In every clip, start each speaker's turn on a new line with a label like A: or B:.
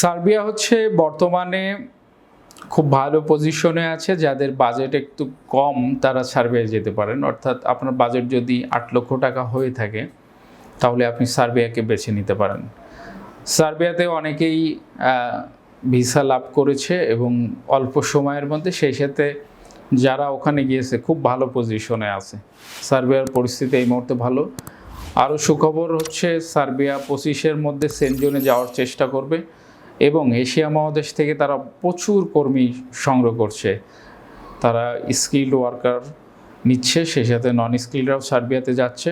A: Serbia হচ্ছে বর্তমানে খুব ভালো পজিশনে আছে, যাদের বাজেট একটু কম তারা সার্বিয়ায় যেতে পারেন। অর্থাৎ আপনার বাজেট যদি আট লক্ষ টাকা হয়ে থাকে, তাহলে আপনি সার্বিয়াকে বেছে নিতে পারেন। সার্বিয়াতে অনেকেই ভিসা লাভ করেছে এবং অল্প সময়ের মধ্যে সেই সাথে যারা ওখানে গিয়েছে খুব ভালো পজিশনে আছে। সার্বিয়ার পরিস্থিতি এই মুহূর্তে ভালো। আরও সুখবর হচ্ছে সার্বিয়া পঁচিশের মধ্যে সেনজনে যাওয়ার চেষ্টা করবে। এবং এশিয়া মহাদেশ থেকে তারা প্রচুর কর্মী সংগ্রহ করছে। তারা স্কিল্ড ওয়ার্কার নিচ্ছে, সেই সাথে নন স্কিলরাও সার্বিয়াতে যাচ্ছে।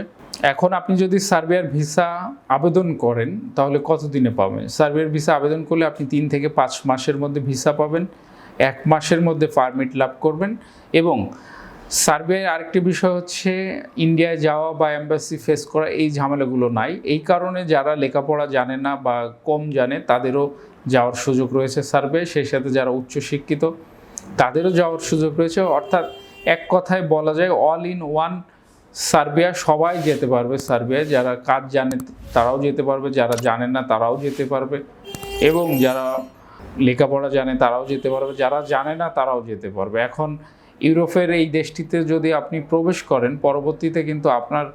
A: এখন আপনি যদি সার্বিয়ার ভিসা আবেদন করেন, তাহলে কতদিনে পাবেন? সার্বিয়ার ভিসা আবেদন করলে আপনি তিন থেকে পাঁচ মাসের মধ্যে ভিসা পাবেন, এক মাসের মধ্যে পারমিট লাভ করবেন এবং সার্বিয়ার আরেকটি বিষয় হচ্ছে ইন্ডিয়ায় যাওয়া বা এম্বাসি ফেস করা এই ঝামেলাগুলো নাই। এই কারণে যারা লেখাপড়া জানে না বা কম জানে, তাদেরও যাওয়ার সুযোগ রয়েছে সার্বিয়ায় সেই সাথে যারা উচ্চশিক্ষিত তাদেরও যাওয়ার সুযোগ রয়েছে। অর্থাৎ এক কথায় বলা যায় অল ইন ওয়ান সার্বিয়া সবাই যেতে পারবে সার্বিয়ায় যারা কাজ জানে, তারাও যেতে পারবে। যারা জানে না, তারাও যেতে পারবে। এবং যারা লেখাপড়া জানে, তারাও যেতে পারবে। যারা জানে না, তারাও যেতে পারবে। এখন ইউরোপের এই দেশটিতে যদি আপনি প্রবেশ করেন, পরবর্তীতে কিন্তু আপনার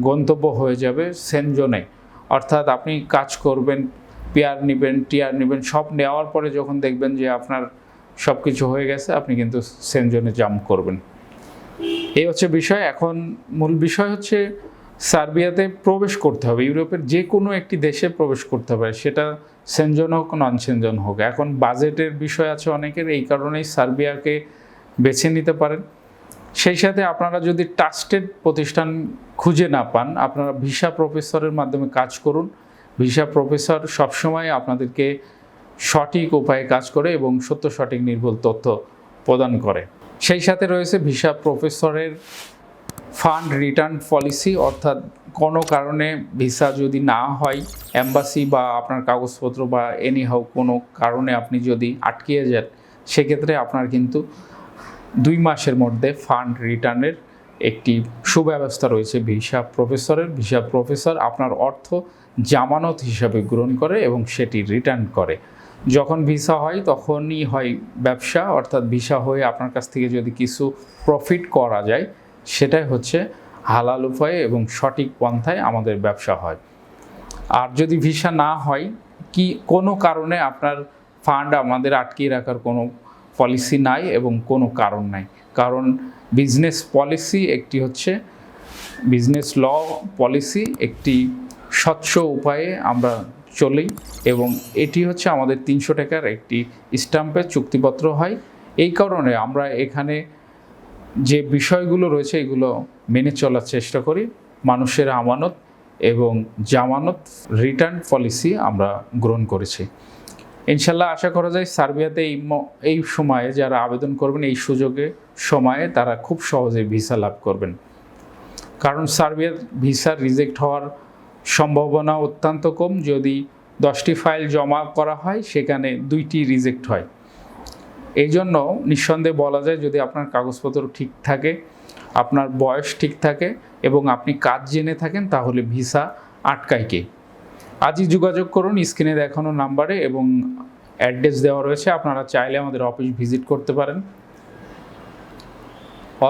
A: গন্তব্য হয়ে যাবে সেনজোনে। অর্থাৎ আপনি কাজ করবেন, পেয়ার নেবেন, টিয়ার নেবেন, সব নেওয়ার পরে যখন দেখবেন যে আপনার সব কিছু হয়ে গেছে, আপনি কিন্তু সেনজনে জাম্প করবেন। এই হচ্ছে বিষয়। এখন মূল বিষয় হচ্ছে সার্বিয়াতে প্রবেশ করতে হবে। ইউরোপের যে কোনো একটি দেশে প্রবেশ করতে হবে। সেটা সেনজন হোক নন সেনজন হোক। এখন বাজেটের বিষয় আছে অনেকের। এই কারণেই সার্বিয়াকে বেছে নিতে পারেন। সেই সাথে আপনারা যদি ট্রাস্টেড প্রতিষ্ঠান খুঁজে না পান, আপনারা ভিসা প্রফেসরের মাধ্যমে কাজ করুন। ভিসা প্রফেসর সবসময় আপনাদেরকে সঠিক উপায়ে কাজ করে এবং সত্য, সঠিক, নির্ভুল তথ্য প্রদান করে। সেই সাথে রয়েছে ভিসা প্রফেসরের ফান্ড রিটার্ন পলিসি অর্থাৎ কোনো কারণে ভিসা যদি না হয় অ্যাম্বাসি বা আপনার কাগজপত্র বা এনি হাউ কোনো কারণে আপনি যদি আটকিয়ে যান, সেক্ষেত্রে আপনার কিন্তু দুই মাসের মধ্যে ফান্ড রিটার্নের একটি সুব্যবস্থা রয়েছে ভিসা প্রফেসরের। ভিসা প্রফেসর আপনার অর্থ জামানত হিসাবে গ্রহণ করে এবং সেটি রিটার্ন করে। যখন ভিসা হয় তখনই হয় ব্যবসা, অর্থাৎ ভিসা হয়ে আপনার কাছ থেকে যদি কিছু প্রফিট করা যায়, সেটাই হচ্ছে হালাল উপায়ে এবং সঠিক পন্থায় আমাদের ব্যবসা হয়। আর যদি ভিসা না হয়, কি কোনো কারণে আপনার ফান্ড আমাদের আটকিয়ে রাখার কোনো পলিসি নাই এবং কোনো কারণ নাই। কারণ বিজনেস পলিসি একটি হচ্ছে বিজনেস ল পলিসি একটি স্বচ্ছ উপায়ে আমরা চলি এবং এটি হচ্ছে আমাদের তিনশো টাকার একটি স্টাম্পের চুক্তিপত্র হয়। এই কারণে আমরা এখানে যে বিষয়গুলো রয়েছে এগুলো মেনে চলার চেষ্টা করি, মানুষের আমানত এবং জামানত রিটার্ন পলিসি আমরা গ্রহণ করেছি। ইনশাল্লাহ আশা করা যায় সার্বিয়াতে এই এই সময়ে যারা আবেদন করবেন, এই সুযোগে সময়ে তারা খুব সহজে ভিসা লাভ করবেন। কারণ সার্বিয়ার ভিসা রিজেক্ট হওয়ার সম্ভাবনা অত্যন্ত কম। যদি দশটি ফাইল জমা করা হয়, সেখানে দুইটি রিজেক্ট হয়। এই জন্য নিঃসন্দেহে বলা যায়, যদি আপনার কাগজপত্র ঠিক থাকে, আপনার বয়স ঠিক থাকে এবং আপনি কাজ জেনে থাকেন, তাহলে ভিসা আটকায় কে? আজই যোগাযোগ করুন, স্ক্রিনে দেখানো নাম্বারে এবং অ্যাড্রেস দেওয়া রয়েছে। আপনারা চাইলে আমাদের অফিস ভিজিট করতে পারেন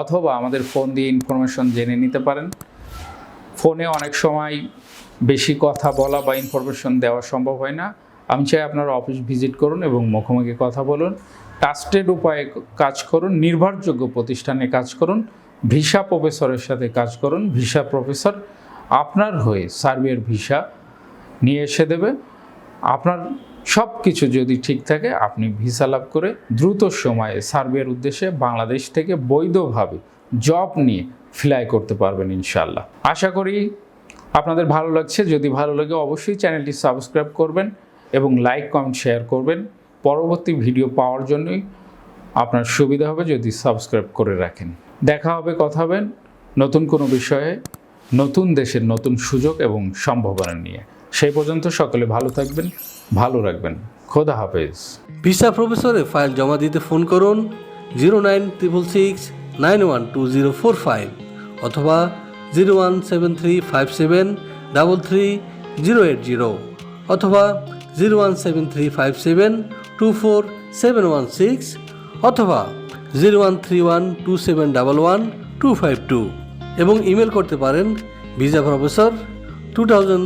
A: অথবা আমাদের ফোন দিয়ে ইনফরমেশন জেনে নিতে পারেন। ফোনে অনেক সময় বেশি কথা বলা বা ইনফরমেশন দেওয়া সম্ভব হয় না। আমি চাই আপনারা অফিস ভিজিট করুন এবং মুখোমুখি কথা বলুন। ট্রাস্টেড উপায়ে কাজ করুন, নির্ভরযোগ্য প্রতিষ্ঠানে কাজ করুন, ভিসা প্রফেসরের সাথে কাজ করুন। ভিসা প্রফেসর আপনার হয়ে সার্বিয়ার ভিসা নিয়ে এসে দেবে। আপনার সব কিছু যদি ঠিক থাকে, আপনি ভিসা লাভ করে দ্রুত সময়ে সার্বিয়ার উদ্দেশ্যে বাংলাদেশ থেকে বৈধভাবে জব নিয়ে ফ্লাই করতে পারবেন ইনশাল্লাহ আশা করি আপনাদের ভালো লাগছে। যদি ভালো লাগে, অবশ্যই চ্যানেলটি সাবস্ক্রাইব করবেন এবং লাইক, কমেন্ট, শেয়ার করবেন। পরবর্তী ভিডিও পাওয়ার জন্যই আপনার সুবিধা হবে যদি সাবস্ক্রাইব করে রাখেন। দেখা হবে, কথা হবেন নতুন কোনো বিষয়ে, নতুন দেশের নতুন সুযোগ এবং সম্ভাবনা নিয়ে। সেই পর্যন্ত সকলে ভালো থাকবেন, ভালো রাখবেন। খোদা হাফেজ।
B: ভিসা প্রফেসরে ফাইল জমা দিতে ফোন করুন zero nine triple six nine one two zero four five অথবা zero one seven three five seven, double three zero eight zero অথবা zero one seven three five seven, two four seven one six অথবা zero one three one two seven double one two five two এবং email করতে পারেন visa professor two thousand